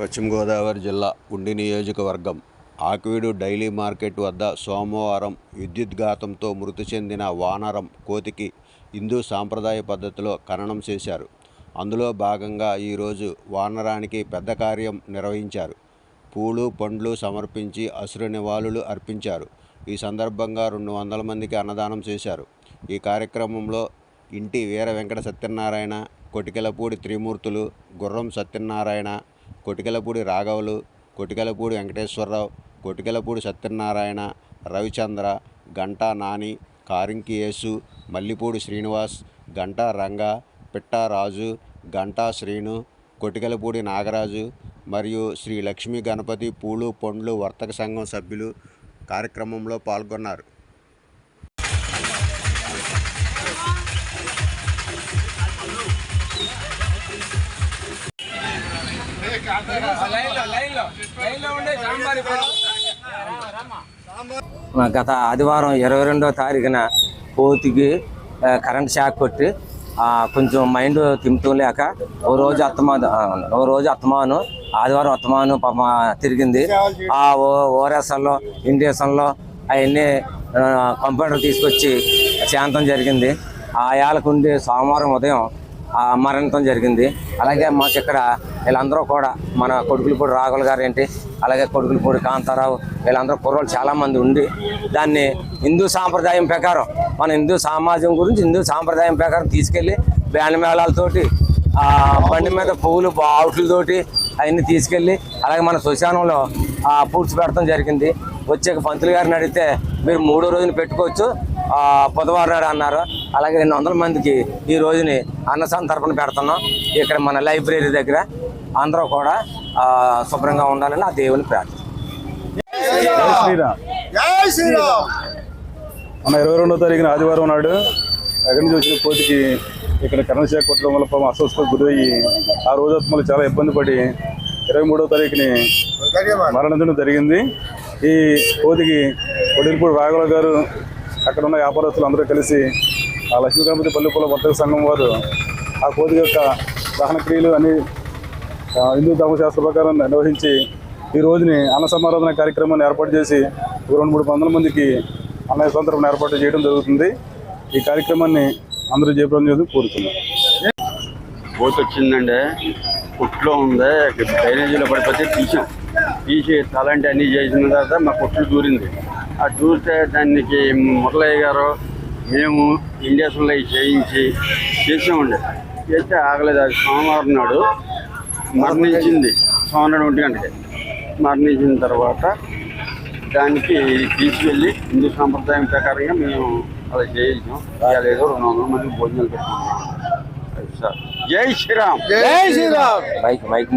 పశ్చిమ గోదావరి జిల్లా ఉండి నియోజకవర్గం ఆక్వీడు డైలీ మార్కెట్ వద్ద సోమవారం విద్యుద్ఘాతంతో మృతి చెందిన వానరం కోతికి హిందూ సాంప్రదాయ పద్ధతిలో ఖననం చేశారు. అందులో భాగంగా ఈరోజు వానరానికి పెద్ద కార్యం నిర్వహించారు. పూలు పండ్లు సమర్పించి అసురు నివాళులు అర్పించారు. ఈ సందర్భంగా రెండు వందల మందికి అన్నదానం చేశారు. ఈ కార్యక్రమంలో ఇంటి వీర వెంకట సత్యనారాయణ కొటికెలపూడి త్రిమూర్తులు గుర్రం సత్యనారాయణ కొటికలపూడి రాఘవులు కొటికలపూడి వెంకటేశ్వరరావు కొటికలపూడి సత్యనారాయణ రవిచంద్ర గంటా నాని కారింకి యేసు మల్లిపూడి శ్రీనివాస్ గంటా రంగా పిట్టా రాజు గంటా శ్రీను కొటికలపూడి నాగరాజు మరియు శ్రీ లక్ష్మీ గణపతి పూలు పండ్లు వర్తక సంఘం సభ్యులు కార్యక్రమంలో పాల్గొన్నారు. గత ఆదివారం ఇరవై రెండో తారీఖున కోతికి కరెంట్ షాక్ కొట్టి కొంచెం మైండ్ తిమ్ముతూ లేక ఓ రోజు అత్తమాను ఓ రోజు అత్తమాను ఆదివారం అత్తమాను పాప తిరిగింది. ఆ ఓ ఓఆర్ఎస్ఎల్లో ఇండియన్లో అవన్నీ కంప్యూటర్ తీసుకొచ్చి శాంతం జరిగింది. ఆ యాలకుండి సోమవారం ఉదయం మరణించడం జరిగింది. అలాగే మాకు ఇక్కడ వీళ్ళందరూ కూడా మన కొడుకులపూడి రాఘుల గారు ఏంటి అలాగే కొడుకులపూడి కాంతారావు వీళ్ళందరూ కుర్రోళ్ళు చాలామంది ఉండి దాన్ని హిందూ సాంప్రదాయం ప్రకారం మన హిందూ సమాజం గురించి హిందూ సాంప్రదాయం ప్రకారం తీసుకెళ్ళి బ్యాండ్ మేళాలతోటి బండి మీద పువ్వులు ఆవుట్లతోటి అవన్నీ తీసుకెళ్ళి అలాగే మన శ్మశానంలో పూడ్చి పెడతాం జరిగింది. వచ్చే పంతులు గారిని అడిగితే మీరు మూడో రోజున పెట్టుకోవచ్చు బుధవారం నాడు అన్నారు. అలాగే రెండు వందల మందికి ఈ రోజుని అన్న సంతర్పణ పెడుతున్నాం. ఇక్కడ మన లైబ్రరీ దగ్గర అందరూ కూడా ఆ, శుభ్రంగా ఉండాలని ఆ దేవుని ప్రార్థన. జై శ్రీరామ్. మన ఇరవై రెండో తారీఖున ఆదివారం నాడు ఎక్కడి నుంచి వచ్చిన కోతికి ఇక్కడ షాక్ కొట్టడం వల్ల పాపం అస్వస్థకు గురయ్యి ఆ రోజు మళ్ళీ చాలా ఇబ్బంది పడి ఇరవై మూడో తారీఖుని మరణించడం జరిగింది. ఈ కోతికి కొడిలిపూడి రాఘవ గారు అక్కడ ఉన్న వ్యాపారస్తులు అందరూ కలిసి ఆ లక్ష్మీ గణపతి పల్లెపూల వర్తక సంఘం వారు ఆ కోతి యొక్క దహన క్రియలు అన్ని హిందూ ధర్మశాస్త్ర ప్రకారం నిర్వహించి ఈ రోజుని అన్న సమారాధన కార్యక్రమాన్ని ఏర్పాటు చేసి రెండు మూడు వందల మందికి అన్న సందర్భం ఏర్పాటు చేయడం జరుగుతుంది. ఈ కార్యక్రమాన్ని అందరూ జయప్రదం చేసి కోరుతున్నాం. కోతి వచ్చిందండి. కుట్లో ఉంది. డ్రైనేజీలో పడిపోతే తీసాం. తీసి తలంటి అన్నీ చేసిన తర్వాత మా కుట్లు దూరింది. ఆ దూరితే దానికి మురళయ్య గారు మేము ఇండియాస్లో చేయించి చేసామండి. చేస్తే ఆగలేదు. అది సోమవారం నాడు మరణించింది. సోమవారం ఒంటి గంటకి. మరణించిన తర్వాత దానికి తీసుకెళ్ళి హిందూ సాంప్రదాయం ప్రకారంగా మేము అలా చేయించాం. ఇవాళ ఏదో రెండు వందల మంది భోజనాలు పెట్టుకున్నాం అది సార్. జై శ్రీరామ్. జై శ్రీరామ్. Mic mic